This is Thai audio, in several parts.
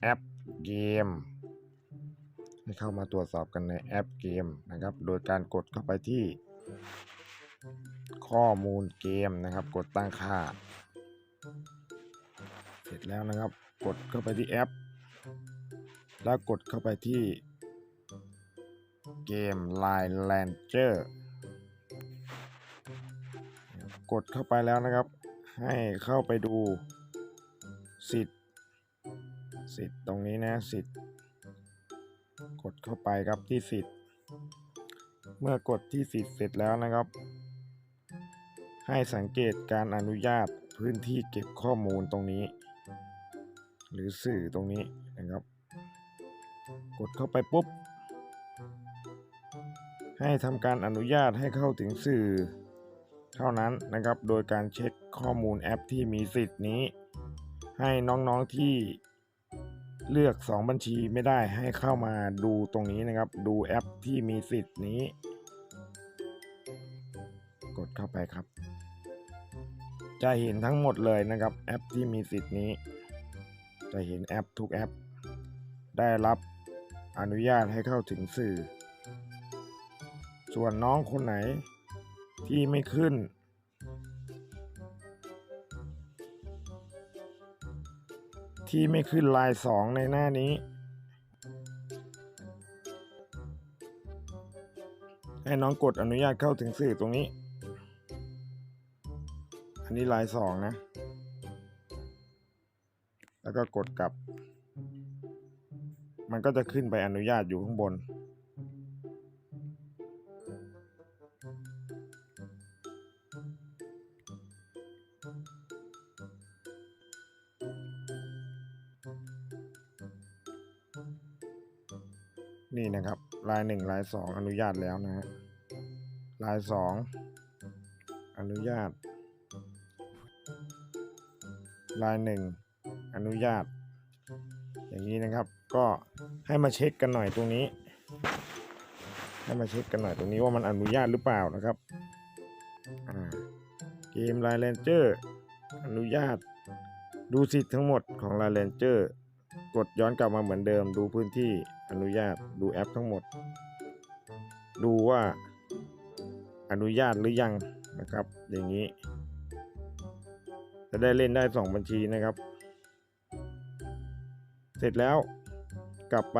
แอปเกม ให้เข้ามาตรวจสอบกันในแอปเกมนะครับ โดยการกดเข้าไปที่ ข้อมูลเกมนะครับ กดตั้งค่า เสร็จแล้วนะครับ กดเข้าไปที่แอป แล้วกดเข้าไปที่เกม Line Ranger กดเข้าไปแล้วนะครับ ให้เข้าไปดูสิทธิ์ สิทธิ์ตรงนี้นะสิทธิ์กดเข้าไปครับที่สิทธิ์เมื่อกดที่สิทธิ์เสร็จแล้วนะครับ ให้สังเกตการอนุญาตพื้นที่เก็บข้อมูลตรงนี้ หรือสื่อตรงนี้นะครับ กดเข้าไปปุ๊บ ให้ทำการอนุญาตให้เข้าถึงสื่อ เท่านั้นนะครับ โดยการเช็คข้อมูลแอปที่มีสิทธิ์นี้ ให้น้องๆที่ เลือก 2 บัญชีไม่ได้ให้เข้ามาดูตรงนี้นะครับ ดูแอปที่มีสิทธิ์นี้ กดเข้าไปครับ จะเห็นทั้งหมดเลยนะครับ แอปที่มีสิทธิ์นี้ จะเห็นแอปทุกแอป ได้รับอนุญาตให้เข้าถึงสื่อ ส่วนน้องคนไหนที่ไม่ขึ้น ที่ไม่ขึ้นลายสองในหน้านี้ ให้น้องกดอนุญาตเข้าถึงสื่อตรงนี้ อันนี้ลายสองนะ แล้วก็กดกลับ มันก็จะขึ้นไปอนุญาตอยู่ข้างบน นี่นะครับลายหนึ่งลายสองอนุญาตแล้วนะฮะลายสองอนุญาต ลายหนึ่งอนุญาต อย่างนี้นะครับก็ให้มาเช็คกันหน่อยตรงนี้ ให้มาเช็คกันหน่อยตรงนี้ว่ามันอนุญาตหรือเปล่านะครับเกมไลน์แลนเจอร์อนุญาตดูสิทธิ์ทั้งหมดของไลน์แลนเจอร์กดย้อนกลับมาเหมือนเดิมดูพื้นที่ อนุญาตดูแอปทั้งหมด ดูว่าอนุญาตหรือยังนะครับ อย่างนี้ จะได้เล่นได้ 2 บัญชีนะครับ เสร็จแล้วกลับไป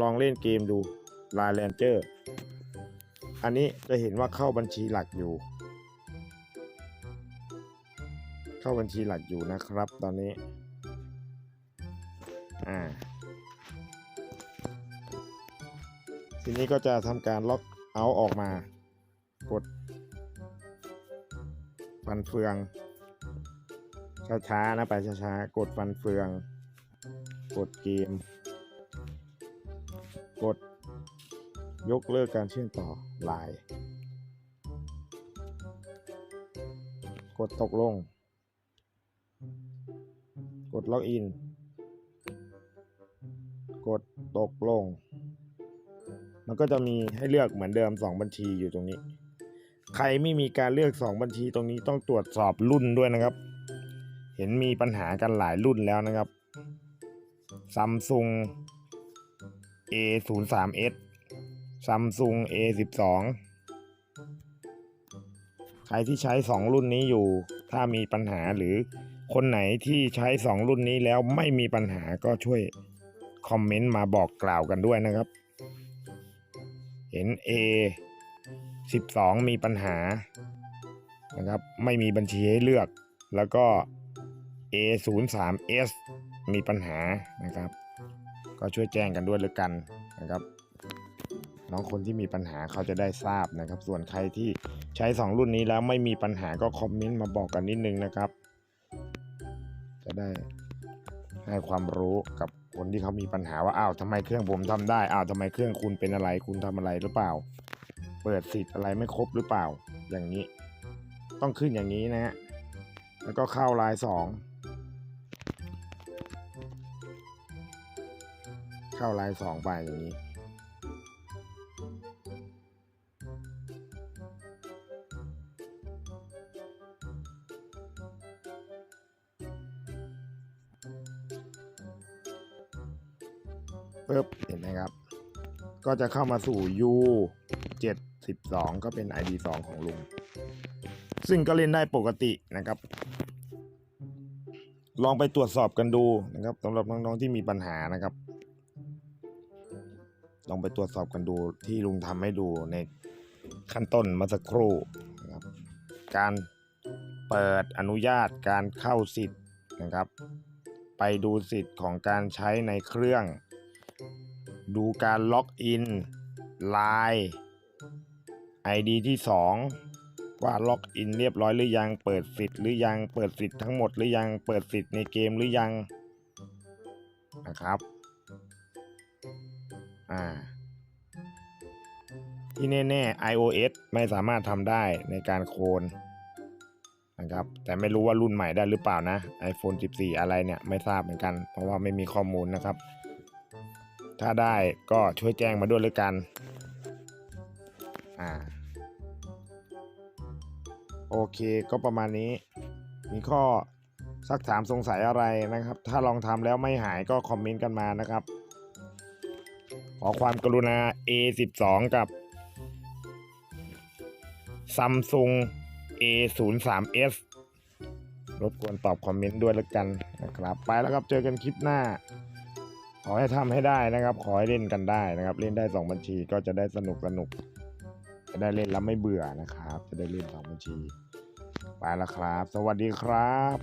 ลองเล่นเกมดู l า n แ a นเจอร์อันนี้จะเห็นว่าเข้าบัญชีหลักอยู่ เข้าบัญชีหลักอยู่นะครับตอนนี้ อ่า ทีนี้ก็จะทำการล็อกเอาท์ออกมา กด ฟันเฟือง ช้าๆนะไปช้าๆ กดฟันเฟือง กดเกม กด ยกเลิกการเชื่อมต่อไลน์กดตกลง กดล็อกอิน กดตกลง มันก็จะมีให้เลือกเหมือนเดิม 2 บัญชีอยู่ตรงนี้ ใครไม่มีการเลือก 2 บัญชีตรงนี้ต้องตรวจสอบรุ่นด้วยนะครับ เห็นมีปัญหากันหลายรุ่นแล้วนะครับ Samsung A03s Samsung A12 ใครที่ใช้ 2 รุ่นนี้อยู่ ถ้ามีปัญหาหรือคนไหนที่ใช้ 2 รุ่นนี้แล้วไม่มีปัญหาก็ช่วยคอมเมนต์มาบอกกล่าวกันด้วยนะครับ เห็น A 12 มีปัญหานะครับไม่มีบัญชีให้เลือก แล้วก็ A 0 3 S มีปัญหานะครับ ก็ช่วยแจ้งกันด้วยเลยกันนะครับน้องคนที่มีปัญหาเขาจะได้ทราบนะครับ ส่วนใครที่ใช้ 2 รุ่นนี้แล้วไม่มีปัญหาก็คอมเมนต์มาบอกกันนิดนึงนะครับ จะได้ให้ความรู้กับ คนที่เขามีปัญหาว่าอ้าวทำไมเครื่องผมทำได้อ้าวทำไมเครื่องคุณเป็นอะไรคุณทำอะไรหรือเปล่า เปิดสิทธิ์อะไรไม่ครบหรือเปล่า อย่างนี้ ต้องขึ้นอย่างนี้นะฮะแล้วก็เข้าลายสองเข้าลายสองไปอย่างนี้ ปุ๊บเห็นไหมครับ ก็จะเข้ามาสู่ U 72 ก็เป็น ID 2 ของลุง ซึ่งก็เล่นได้ปกตินะครับ ลองไปตรวจสอบกันดูนะครับสำหรับน้องๆที่มีปัญหานะครับ ลองไปตรวจสอบกันดูที่ลุงทำให้ดูในขั้นต้นมาสักครู่นะครับ การเปิดอนุญาตการเข้าสิทธิ์นะครับ ไปดูสิทธิ์ของการใช้ในเครื่อง ดูการล็อกอิน Line ID ที่ 2 ว่าล็อกอินเรียบร้อยหรือยังเปิดสิทธิ์หรือยังเปิดสิทธิ์ทั้งหมดหรือยังเปิดสิทธิ์ในเกมหรือยังนะครับอ่าที่แน่ๆ iOS ไม่สามารถทำได้ในการโคลนนะครับแต่ไม่รู้ว่ารุ่นใหม่ได้หรือเปล่านะ iPhone 14 อะไรเนี่ยไม่ทราบเหมือนกัน เพราะว่าไม่มีข้อมูลนะครับ ถ้าได้ก็ช่วยแจ้งมาด้วยเลยกัน อ่า โอเคก็ประมาณนี้ มีข้อสักถามสงสัยอะไรนะครับ ถ้าลองทำแล้วไม่หายก็คอมเมนต์กันมานะครับ ขอความกรุณา A12 กับ Samsung A03s รบกวนตอบคอมเมนต์ด้วยแล้วกันนะครับ ไปแล้วครับเจอกันคลิปหน้า ขอให้ทำให้ได้นะครับ ขอให้เล่นกันได้นะครับ เล่นได้ 2 บัญชีก็จะได้สนุกสนุก จะได้เล่นแล้วไม่เบื่อนะครับ จะได้เล่น 2 บัญชี ไปแล้วครับ สวัสดีครับ